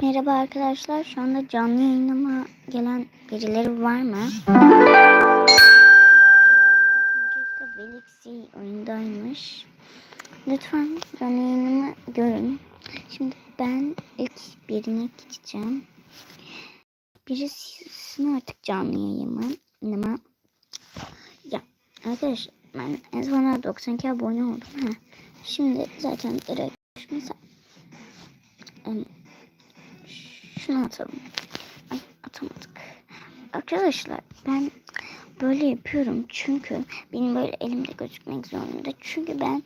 Merhaba arkadaşlar. Şu anda canlı yayınıma gelen birileri var mı? Velixi oyundaymış. Lütfen canlı yayınımı görün. Şimdi ben ilk birine gideceğim. Birisini artık canlı yayınıma. Ya arkadaşlar ben en son 92 abone oldum. Ha. Şimdi zaten direkt mesela em, şunu atalım. Ay atamadık. Arkadaşlar ben böyle yapıyorum çünkü benim böyle elimde gözükmek zorunda. Çünkü ben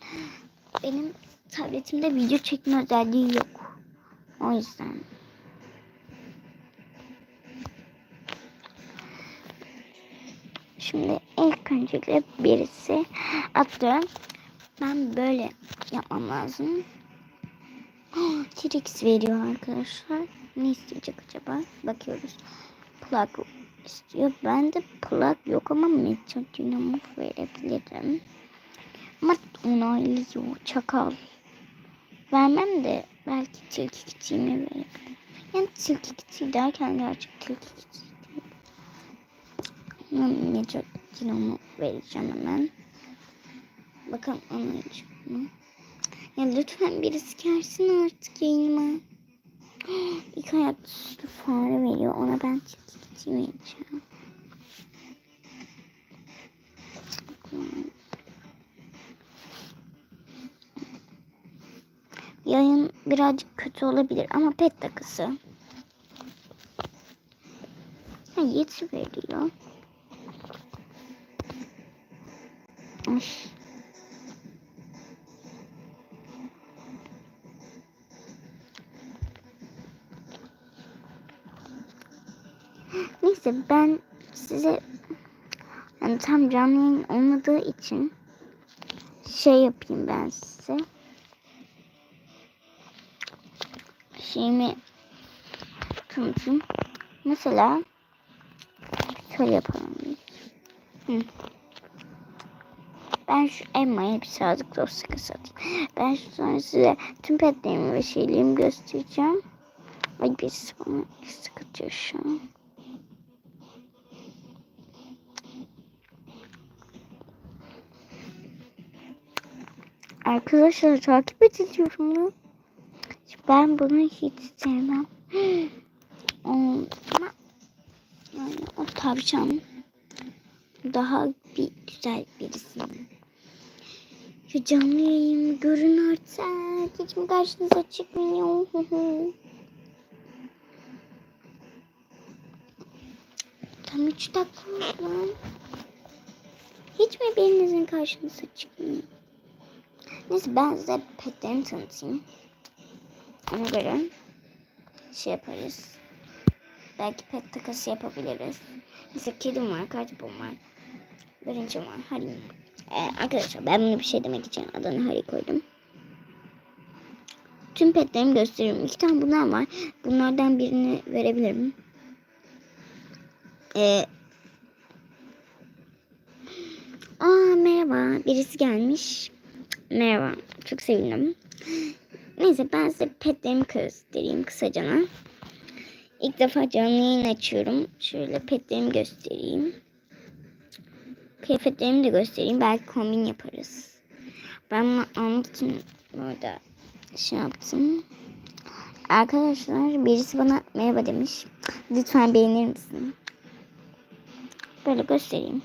benim tabletimde video çekme özelliği yok. O yüzden. Şimdi ilk öncelikle birisi attı. Ben böyle yapmam lazım. T-Rex veriyor arkadaşlar. Ne isteyecek acaba? Bakıyoruz. Plug istiyor. Ben de plug yok ama metal dinamo verebilirim. Ama onaylıyor. Çakal. Vermem de belki tilki küçüğümü verebilirim. Yani tilki küçüğü derken gerçek tilki küçüğü değil. Metal dinamo vereceğim hemen. Bakalım anlayacak mı? Ya lütfen birisi gelsin artık yayınıma. İlk ayaklı süslü fare veriyor. Ona ben tilki vereceğim. Yayın birazcık kötü olabilir ama pet takısı. Ha, yeti veriyor. Ay. Neyse ben size yani tam canlı yayın olmadığı için şey yapayım ben size. Şeyimi tanıtayım. Mesela şöyle yapalım. Hı. Ben şu Emma'ya bir sadık dosya satayım. Ben şu sonra size tüm petlerimi ve şeylerimi göstereceğim. Ay birisi bana sıkıntı şu an. Arkadaşlar takip ediliyorum lan. Ben bunu hiç sevmem. Ama yani o tavşan daha bir güzel birisi. Şu canlı yayını görün artık. Hiç mi karşınıza çıkmıyor? Tam 3 dakika oldu. Hiç mi birinizin karşınıza çıkmıyor? Neyse ben size petlerimi tanıtayım. Ona göre şey yaparız. Belki pet takası yapabiliriz. Mesela kedim var, kartopum var. Birinci var, Harry. Ee, arkadaşlar ben bunu bir şey demek için adını Harry koydum. Tüm petlerimi gösteriyorum. İki tane bunlar var. Bunlardan birini verebilirim. Ee, Aa merhaba. Birisi gelmiş. Merhaba. Çok sevindim. Neyse ben size petlerimi göstereyim kısacana. İlk defa canlı yayın açıyorum. Şöyle petlerimi göstereyim. Kıyafetlerimi de göstereyim. Belki kombin yaparız. Ben bunu için burada şey yaptım. Arkadaşlar birisi bana merhaba demiş. Lütfen beğenir misin? Böyle göstereyim.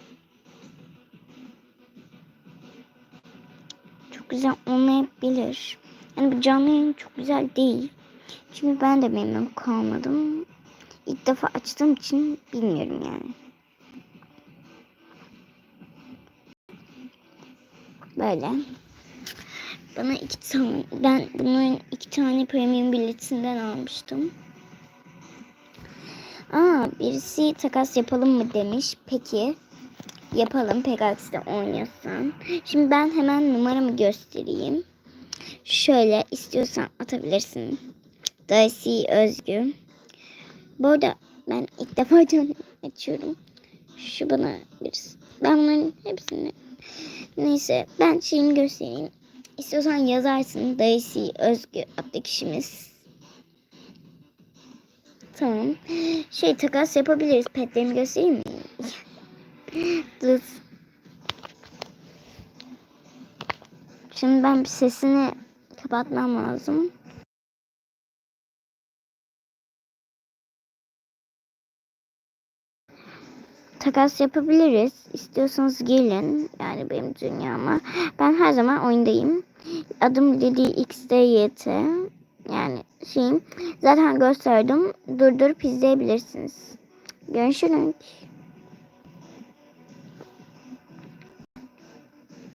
Güzel olmayabilir. Yani bu canlı yayın çok güzel değil. Çünkü ben de memnun kalmadım. İlk defa açtığım için bilmiyorum yani. Böyle. Bana iki tane, ben bunun iki tane premium biletinden almıştım. Aa, birisi takas yapalım mı demiş. Peki. Yapalım Pegasus'ta oynuyorsan. Şimdi ben hemen numaramı göstereyim. Şöyle istiyorsan atabilirsin. Daisy Özgü. Bu arada ben ilk defa canlı açıyorum. Şu bana birisi. Ben bunların hepsini neyse ben şeyimi göstereyim. İstiyorsan yazarsın Daisy Özgü adlı kişimiz. Tamam. Şey takas yapabiliriz. Petlerimi göstereyim mi? Dur. Şimdi ben sesini kapatmam lazım. Takas yapabiliriz. İstiyorsanız gelin. Yani benim dünyama. Ben her zaman oyundayım. Adım Lili XDYT. Yani şeyim. Zaten gösterdim. Durdurup izleyebilirsiniz. Görüşürüz.